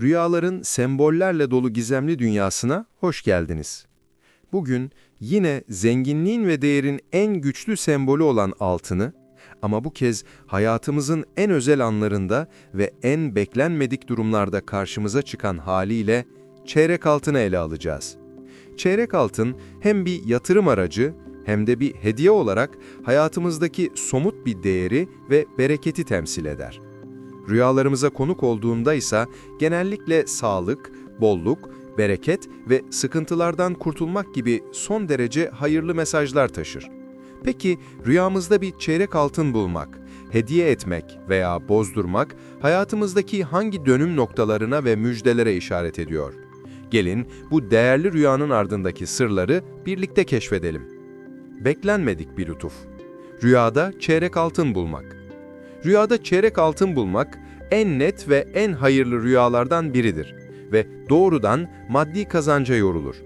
Rüyaların sembollerle dolu gizemli dünyasına hoş geldiniz. Bugün yine zenginliğin ve değerin en güçlü sembolü olan altını ama bu kez hayatımızın en özel anlarında ve en beklenmedik durumlarda karşımıza çıkan haliyle çeyrek altını ele alacağız. Çeyrek altın hem bir yatırım aracı hem de bir hediye olarak hayatımızdaki somut bir değeri ve bereketi temsil eder. Rüyalarımıza konuk olduğunda ise genellikle sağlık, bolluk, bereket ve sıkıntılardan kurtulmak gibi son derece hayırlı mesajlar taşır. Peki rüyamızda bir çeyrek altın bulmak, hediye etmek veya bozdurmak hayatımızdaki hangi dönüm noktalarına ve müjdelere işaret ediyor? Gelin bu değerli rüyanın ardındaki sırları birlikte keşfedelim. Beklenmedik bir lütuf. Rüyada çeyrek altın bulmak. Rüyada çeyrek altın bulmak en net ve en hayırlı rüyalardan biridir ve doğrudan maddi kazanca yorulur.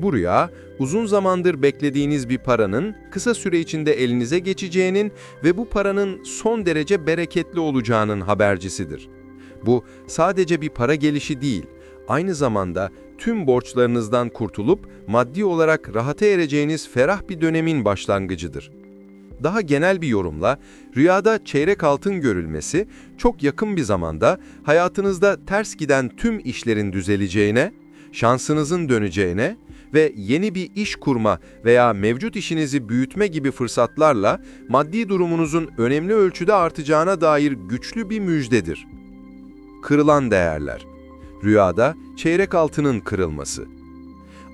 Bu rüya, uzun zamandır beklediğiniz bir paranın kısa süre içinde elinize geçeceğinin ve bu paranın son derece bereketli olacağının habercisidir. Bu sadece bir para gelişi değil, aynı zamanda tüm borçlarınızdan kurtulup maddi olarak rahata ereceğiniz ferah bir dönemin başlangıcıdır. Daha genel bir yorumla, rüyada çeyrek altın görülmesi çok yakın bir zamanda hayatınızda ters giden tüm işlerin düzeleceğine, şansınızın döneceğine ve yeni bir iş kurma veya mevcut işinizi büyütme gibi fırsatlarla maddi durumunuzun önemli ölçüde artacağına dair güçlü bir müjdedir. Kırılan değerler Rüyada çeyrek altının kırılması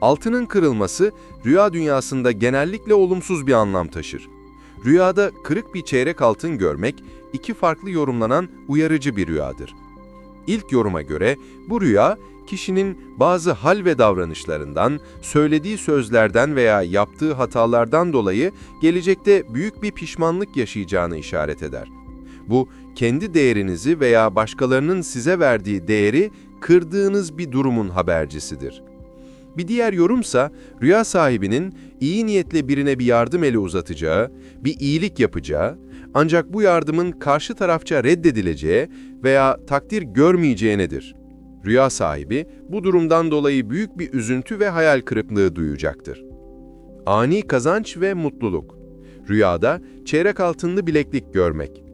Altının kırılması rüya dünyasında genellikle olumsuz bir anlam taşır. Rüyada kırık bir çeyrek altın görmek iki farklı yorumlanan uyarıcı bir rüyadır. İlk yoruma göre bu rüya kişinin bazı hal ve davranışlarından, söylediği sözlerden veya yaptığı hatalardan dolayı gelecekte büyük bir pişmanlık yaşayacağını işaret eder. Bu kendi değerinizi veya başkalarının size verdiği değeri kırdığınız bir durumun habercisidir. Bir diğer yorumsa rüya sahibinin iyi niyetle birine bir yardım eli uzatacağı, bir iyilik yapacağı, ancak bu yardımın karşı tarafça reddedileceği veya takdir görmeyeceğinedir. Rüya sahibi bu durumdan dolayı büyük bir üzüntü ve hayal kırıklığı duyacaktır. Ani kazanç ve mutluluk. Rüyada çeyrek altınlı bileklik görmek.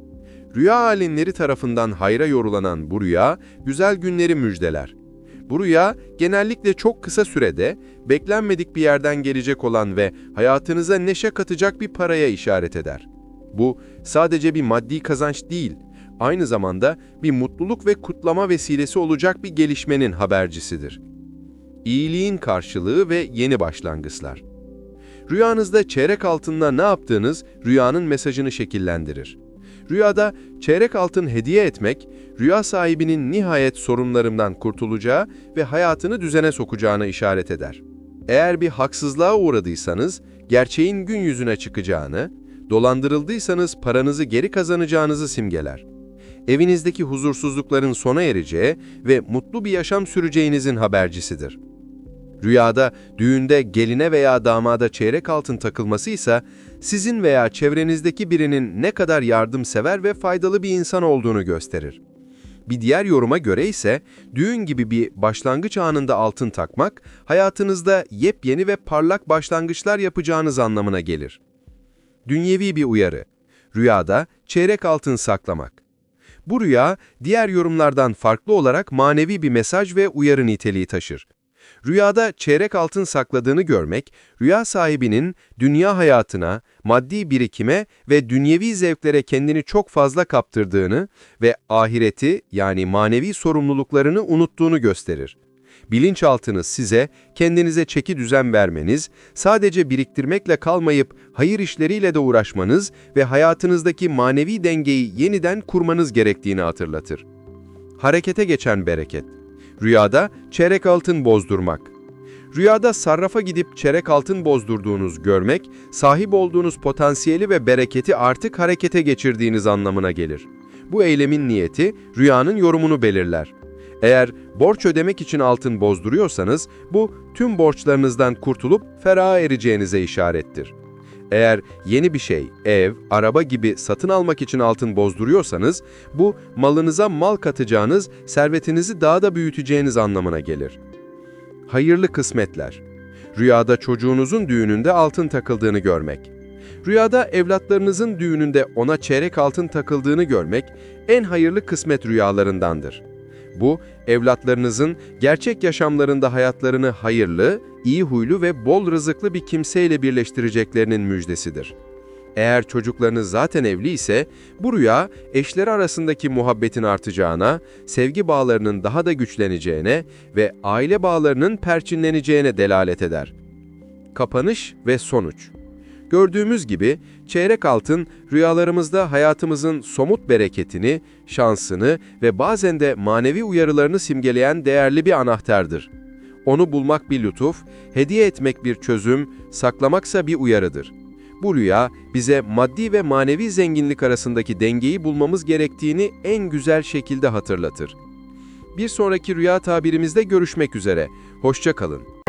Rüya alimleri tarafından hayra yorulanan bu rüya, güzel günleri müjdeler. Bu rüya genellikle çok kısa sürede beklenmedik bir yerden gelecek olan ve hayatınıza neşe katacak bir paraya işaret eder. Bu sadece bir maddi kazanç değil, aynı zamanda bir mutluluk ve kutlama vesilesi olacak bir gelişmenin habercisidir. İyiliğin karşılığı ve yeni başlangıçlar. Rüyanızda çeyrek altınla ne yaptığınız rüyanın mesajını şekillendirir. Rüyada çeyrek altın hediye etmek, rüya sahibinin nihayet sorunlarından kurtulacağı ve hayatını düzene sokacağına işaret eder. Eğer bir haksızlığa uğradıysanız, gerçeğin gün yüzüne çıkacağını, dolandırıldıysanız paranızı geri kazanacağınızı simgeler. Evinizdeki huzursuzlukların sona ereceği ve mutlu bir yaşam süreceğinizin habercisidir. Rüyada düğünde geline veya damada çeyrek altın takılması ise sizin veya çevrenizdeki birinin ne kadar yardımsever ve faydalı bir insan olduğunu gösterir. Bir diğer yoruma göre ise düğün gibi bir başlangıç anında altın takmak, hayatınızda yepyeni ve parlak başlangıçlar yapacağınız anlamına gelir. Dünyevi bir uyarı. Rüyada çeyrek altın saklamak. Bu rüya, diğer yorumlardan farklı olarak manevi bir mesaj ve uyarı niteliği taşır. Rüyada çeyrek altın sakladığını görmek, rüya sahibinin dünya hayatına, maddi birikime ve dünyevi zevklere kendini çok fazla kaptırdığını ve ahireti yani manevi sorumluluklarını unuttuğunu gösterir. Bilinçaltınız size kendinize çeki düzen vermeniz, sadece biriktirmekle kalmayıp hayır işleriyle de uğraşmanız ve hayatınızdaki manevi dengeyi yeniden kurmanız gerektiğini hatırlatır. Harekete geçen bereket Rüyada çeyrek altın bozdurmak. Rüyada sarrafa gidip çeyrek altın bozdurduğunuz görmek, sahip olduğunuz potansiyeli ve bereketi artık harekete geçirdiğiniz anlamına gelir. Bu eylemin niyeti rüyanın yorumunu belirler. Eğer borç ödemek için altın bozduruyorsanız bu tüm borçlarınızdan kurtulup feraha ereceğinize işarettir. Eğer yeni bir şey, ev, araba gibi satın almak için altın bozduruyorsanız, bu malınıza mal katacağınız, servetinizi daha da büyüteceğiniz anlamına gelir. Hayırlı kısmetler. Rüyada çocuğunuzun düğününde altın takıldığını görmek. Rüyada evlatlarınızın düğününde ona çeyrek altın takıldığını görmek en hayırlı kısmet rüyalarındandır. Bu, evlatlarınızın gerçek yaşamlarında hayatlarını hayırlı, iyi huylu ve bol rızıklı bir kimseyle birleştireceklerinin müjdesidir. Eğer çocuklarınız zaten evli ise, bu rüya eşleri arasındaki muhabbetin artacağına, sevgi bağlarının daha da güçleneceğine ve aile bağlarının perçinleneceğine delalet eder. Kapanış ve sonuç Gördüğümüz gibi çeyrek altın rüyalarımızda hayatımızın somut bereketini, şansını ve bazen de manevi uyarılarını simgeleyen değerli bir anahtardır. Onu bulmak bir lütuf, hediye etmek bir çözüm, saklamaksa bir uyarıdır. Bu rüya bize maddi ve manevi zenginlik arasındaki dengeyi bulmamız gerektiğini en güzel şekilde hatırlatır. Bir sonraki rüya tabirimizde görüşmek üzere. Hoşça kalın.